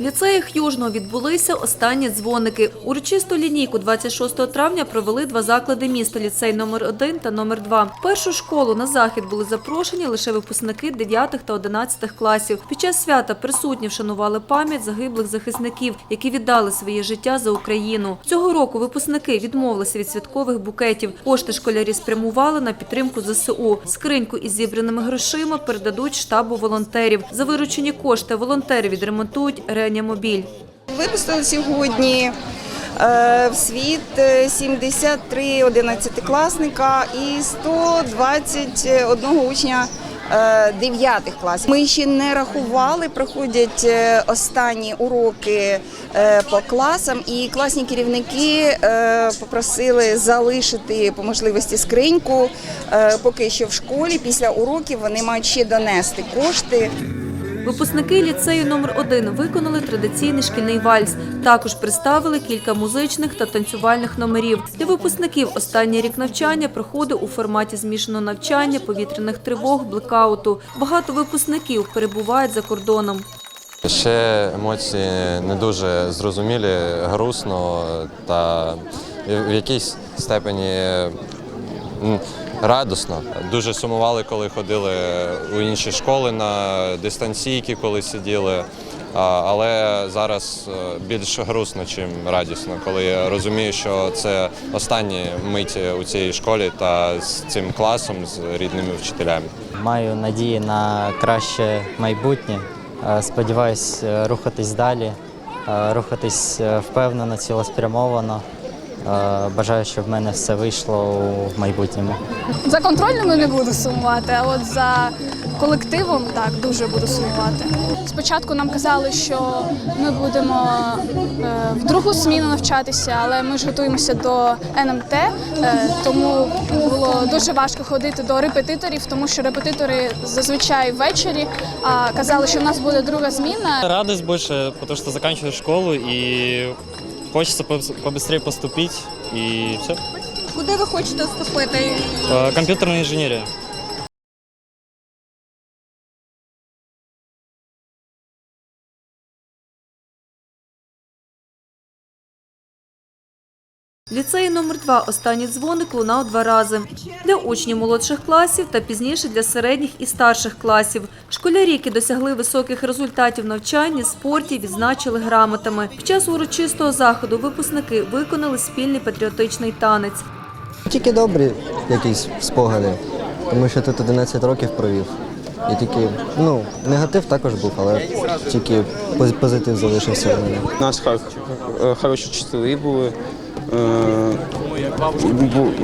Ліцеях Южного відбулися останні дзвоники. Урочисту лінійку 26 травня провели два заклади міста – ліцей номер 1 та номер 2. В першу школу на захід були запрошені лише випускники 9 та 11 класів. Під час свята присутні вшанували пам'ять загиблих захисників, які віддали своє життя за Україну. Цього року випускники відмовилися від святкових букетів. Кошти школярі спрямували на підтримку ЗСУ. Скриньку із зібраними грошима передадуть штабу волонтерів. За виручені кошти волонтери відремонтують реанімобіль. Випустили сьогодні е, в світ е, 73 одинадцятикласника і 121 учня е, дев'ятих класів. Ми ще не рахували, проходять е, останні уроки е, по класам, і класні керівники е, попросили залишити по можливості скриньку е, поки що в школі. Після уроків вони мають ще донести кошти. Випускники ліцею номер 1 виконали традиційний шкільний вальс. Також представили кілька музичних та танцювальних номерів. Для випускників останній рік навчання проходив у форматі змішаного навчання, повітряних тривог, блекауту. Багато випускників перебувають за кордоном. Ще емоції не дуже зрозумілі, грустно та в якійсь степені м, радісно. Дуже сумували, коли ходили у інші школи на дистанційки, коли сиділи. Але зараз е, більш грустно, чим радісно, коли я розумію, що це останні миті у цій школі та з цим класом, з рідними вчителями. Маю надії на краще майбутнє. Е, Сподіваюсь е, рухатись далі, рухатись впевнено, цілеспрямовано. Е, Бажаю, щоб в мене все вийшло у майбутньому. За контрольними не буду сумувати, а от за колективом так дуже буду сумувати. Спочатку нам казали, що ми будемо е, в другу зміну навчатися, але ми ж готуємося до НМТ, е, тому було дуже важко ходити до репетиторів, тому що репетитори зазвичай ввечері, а казали, що в нас буде друга зміна. Радость больше, потому что заканчиваю школу и хочется побыстрее поступить и все. Куди ви хочете вступити? Компьютерная инженерия. В ліцеї номер 2 останній дзвоник лунав два рази. Для учнів молодших класів та пізніше для середніх і старших класів. Школярі, які досягли високих результатів в навчанні, спорті, відзначили грамотами. Під час урочистого заходу випускники виконали спільний патріотичний танець. Тільки добрі якісь спогади, тому що тут 11 років провів. І тільки, ну, негатив також був, але тільки поз- позитив залишився в мене. У нас е, хороші вчителі були, бу-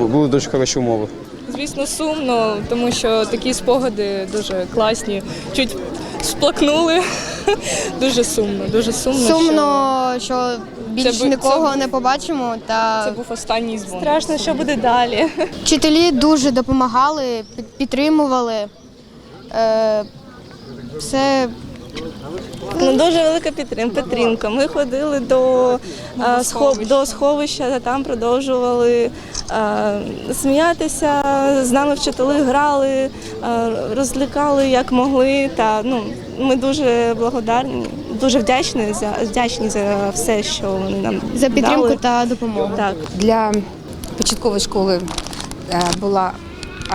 були дуже хороші умови. Звісно, сумно, тому що такі спогади дуже класні. Чуть сплакнули. Дуже сумно, дуже сумно. Сумно, що більш бу- нікого це- не побачимо. Та це був останній дзвон. Страшно, що буде далі. вчителі дуже допомагали, підтримували. Е, все Ну, дуже велика підтримка. підтримка. Ми ходили до, е, схов- до сховища, та там продовжували е, сміятися. З нами вчителі грали, е, розлікали як могли. Та ну ми дуже благодарні, дуже вдячні за вдячні за все, що вони нам за підтримку дали. та допомогу. Так. Для початкової школи була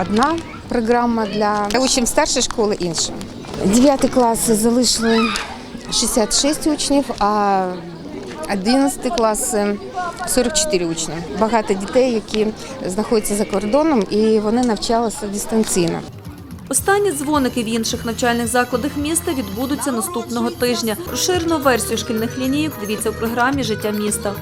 одна програма, для учнів старшої школи інша. Дев'ятий клас залишили 66 учнів, а 11 клас е, 44 учні. Багато дітей, які знаходяться за кордоном, і вони навчалися дистанційно. Останні дзвоники в інших навчальних закладах міста відбудуться наступного тижня. Розширену версію шкільних лінійок дивіться в програмі Життя міста.